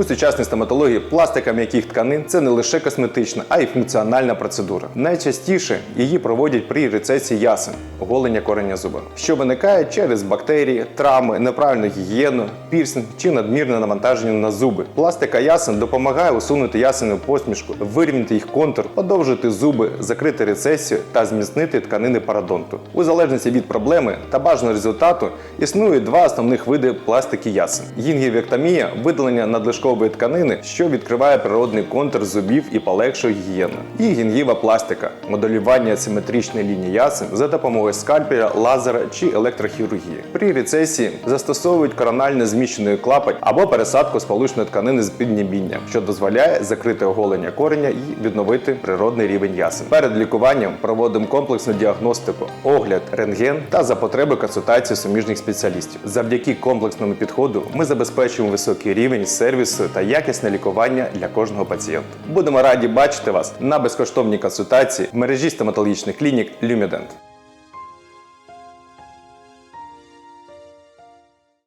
У сучасній стоматології пластика м'яких тканин це не лише косметична, а й функціональна процедура. Найчастіше її проводять при рецесії ясен, оголення корення зуба, що виникає через бактерії, травми, неправильну гігієну, пірсинг чи надмірне навантаження на зуби. Пластика ясен допомагає усунути ясену посмішку, вирівняти їх контур, подовжити зуби, закрити рецесію та зміцнити тканини парадонту. У залежності від проблеми та бажаного результату існує два основних види пластики ясен: гінгівектомія – видалення надлишкової тканини, що відкриває природний контур зубів і полегшує гігієну. І гінгіва пластика моделювання асиметричної лінії ясен за допомогою скальпеля, лазера чи електрохірургії. При рецесії застосовують коронально зміщений клапоть або пересадку сполучної тканини з піднебіння, що дозволяє закрити оголення кореня і відновити природний рівень ясен. Перед лікуванням проводимо комплексну діагностику, огляд, рентген та за потреби консультацію суміжних спеціалістів. Завдяки комплексному підходу ми забезпечуємо високий рівень сервісу та якісне лікування для кожного пацієнта. Будемо раді бачити вас на безкоштовній консультації в мережі стоматологічних клінік Люмідент.